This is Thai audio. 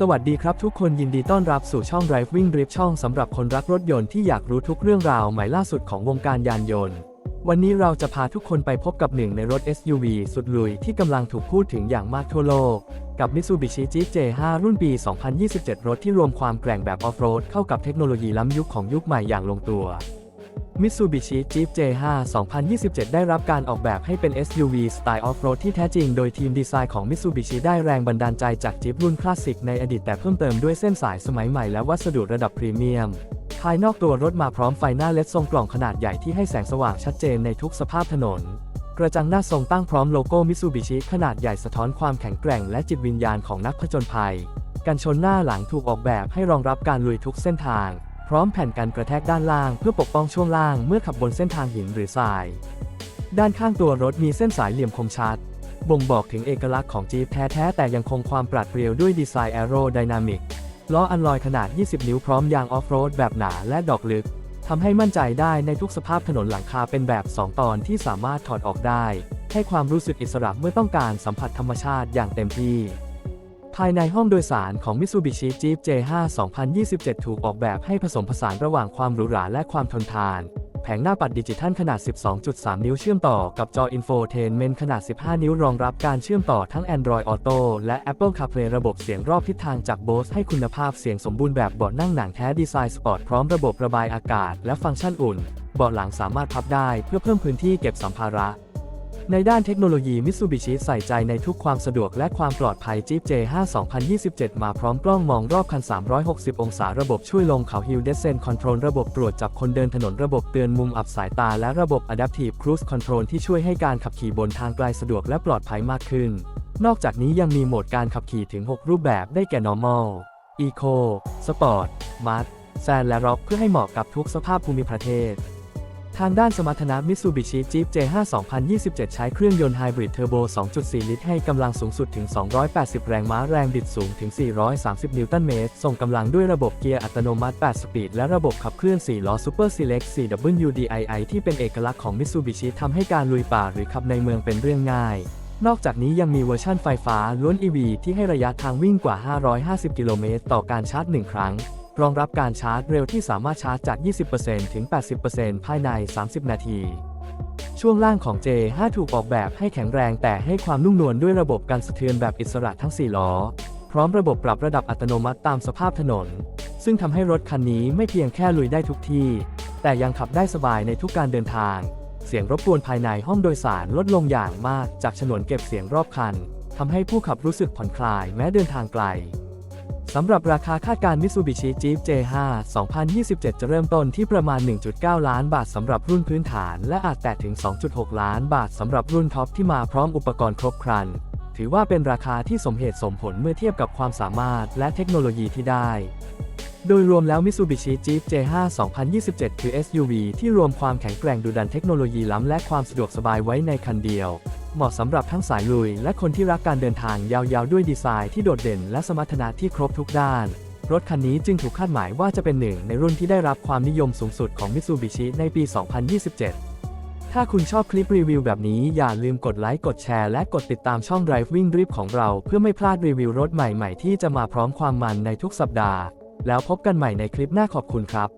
สวัสดีครับทุกคนยินดีต้อนรับสู่ช่อง Driving Drip ช่องสำหรับคนรักรถยนต์ที่อยากรู้ทุกเรื่องราวใหม่ล่าสุดของวงการยานยนต์ วันนี้เราจะพาทุกคนไปพบกับหนึ่งในรถ SUV สุดลุยที่กำลังถูกพูดถึงอย่างมากทั่วโลก กับ Mitsubishi Jeep J5 รุ่นปี 2027 รถที่รวมความแกร่งแบบออฟโรดเข้ากับเทคโนโลยีล้ำยุคของยุคใหม่อย่างลงตัว Mitsubishi Jeep J5 2027 ได้รับการออกแบบให้เป็น SUV สไตล์ออฟโรดที่แท้จริงโดยทีมดีไซน์ของ Mitsubishi ได้แรงบันดาลใจจากจี p รุ่นคลาสสิกในอดีตแต่เพิ่มเติมด้วยเส้นสายสมัยใหม่และวัสดุระดับพรีเมียม ภายนอกตัวรถมาพร้อมไฟหน้าเลดทรงกล่องขนาดใหญ่ที่ให้แสงสว่างชัดเจนในทุกสภาพถนน กระจังหน้าทรงตั้งพร้อมโลโก้ Mitsubishi ขนาดใหญ่สะท้อนความแข็งแกร่งและจิตวิญญาณของนักผจญภัย กันชนหน้าหลังถูกออกแบบให้รองรับการลุยทุกเส้นทาง พร้อมแผ่นกันกระแทกด้านล่างเพื่อปกป้องช่วงล่างเมื่อขับบนเส้นทางหินหรือทราย ด้านข้างตัวรถมีเส้นสายเหลี่ยมคมชัด บ่งบอกถึงเอกลักษณ์ของจีปแท้ๆแต่ยังคงความปราดเปรียวด้วยดีไซน์แอโรไดนามิกล้ออันลอยขนาด 20 นิ้วพร้อมยางออฟโรดแบบหนาและดอกลึกทำให้มั่นใจได้ในทุกสภาพถนนหลังคาเป็นแบบ 2 ตอนที่สามารถถอดออกได้ ให้ความรู้สึกอิสระเมื่อต้องการสัมผัสธรรมชาติอย่างเต็มที่ ภายในห้องโดยสารของ Mitsubishi Jeep J5 2027 ถูกออกแบบให้ผสมผสานระหว่างความหรูหราและความทนทาน แผงหน้าปัดดิจิทัลขนาด 12.3 นิ้วเชื่อมต่อกับจอ Infotainment ขนาด 15 นิ้วรองรับการเชื่อมต่อทั้ง Android Auto และ Apple CarPlay ระบบเสียงรอบทิศทางจาก Bose ให้คุณภาพเสียงสมบูรณ์แบบเบาะนั่งหนังแท้ดีไซน์สปอร์ตพร้อมระบบระบายอากาศและฟังก์ชันอุ่น เบาะหลังสามารถพับได้เพื่อเพิ่มพื้นที่เก็บสัมภาระ ในด้านเทคโนโลยี Mitsubishi ใส่ใจในทุกความสะดวกและความปลอดภัย Jeep J5 2027 มาพร้อมกล้องมองรอบคัน 360 องศาระบบช่วยลงเขา Hill Descent Control ระบบตรวจจับคนเดินถนนระบบเตือนมุมอับสายตาและระบบ Adaptive Cruise Control ที่ช่วยให้การขับขี่บนทางไกลสะดวกและปลอดภัยมากขึ้น นอกจากนี้ยังมีโหมดการขับขี่ถึง 6 รูปแบบได้แก่ Normal Eco Sport Mud Sand และ Rock เพื่อให้เหมาะกับทุกสภาพภูมิประเทศ ทางด้านสมรรถนะ Mitsubishi Jeep J5 2027 ใช้เครื่องยนต์ไฮบริดเทอร์โบ 2.4 ลิตร ให้กำลังสูงสุดถึง 280 แรงม้าแรงบิดสูงถึง 430 นิวตันเมตร ส่งกำลังด้วยระบบเกียร์อัตโนมัติ 8 สปีด และระบบขับเคลื่อน 4 ล้อ Super Select 4WDII ที่เป็นเอกลักษณ์ของ Mitsubishi ทำให้การลุยป่าหรือขับในเมืองเป็นเรื่องง่ายนอกจากนี้ยังมีเวอร์ชั่นไฟฟ้าล้วน EV ที่ให้ระยะทางวิ่งกว่า 550 กิโลเมตร ต่อการชาร์จ 1 ครั้ง รองรับการชาร์จเร็วที่สามารถชาร์จจาก 20%ถึง 80%ภายใน 30 นาที ช่วงล่างของ J5 ถูกออกแบบให้แข็งแรงแต่ให้ความนุ่มนวลด้วยระบบการสะเทือนแบบอิสระทั้ง 4 ล้อ พร้อมระบบปรับระดับอัตโนมัติตามสภาพถนน ซึ่งทำให้รถคันนี้ไม่เพียงแค่ลุยได้ทุกที่ แต่ยังขับได้สบายในทุกการเดินทาง เสียงรบกวนภายในห้องโดยสารลดลงอย่างมากจากฉนวนเก็บเสียงรอบคันทำให้ผู้ขับรู้สึกผ่อนคลายแม้เดินทางไกล สำหรับราคาคาดการณ์ Mitsubishi Jeep J5 2027 จะเริ่มต้นที่ประมาณ 1.9 ล้านบาทสำหรับรุ่นพื้นฐาน และอาจแตะถึง 2.6 ล้านบาทสำหรับรุ่นท็อปที่มาพร้อมอุปกรณ์ครบครัน ถือว่าเป็นราคาที่สมเหตุสมผลเมื่อเทียบกับความสามารถและเทคโนโลยีที่ได้ โดยรวมแล้ว Mitsubishi Jeep J5 2027 คือ SUV ที่รวมความแข็งแกร่งดุดันเทคโนโลยีล้ำและความสะดวกสบายไว้ในคันเดียว เหมาะสำหรับทั้งสายลุย และคนที่รักการเดินทางยาวๆ ด้วยดีไซน์ที่โดดเด่น และสมรรถนะที่ครบทุกด้าน รถคันนี้จึงถูกคาดหมายว่าจะเป็นหนึ่งในรุ่นที่ได้รับความนิยมสูงสุดของ Mitsubishi ในปี 2027 ถ้าคุณชอบคลิปรีวิวแบบนี้อย่าลืมกดไลค์ กดแชร์ และกดติดตามช่อง Driving Drip ของเรา เพื่อไม่พลาดรีวิวรถใหม่ๆ ที่จะมาพร้อมความมันในทุกสัปดาห์ แล้วพบกันใหม่ในคลิปหน้าขอบคุณครับ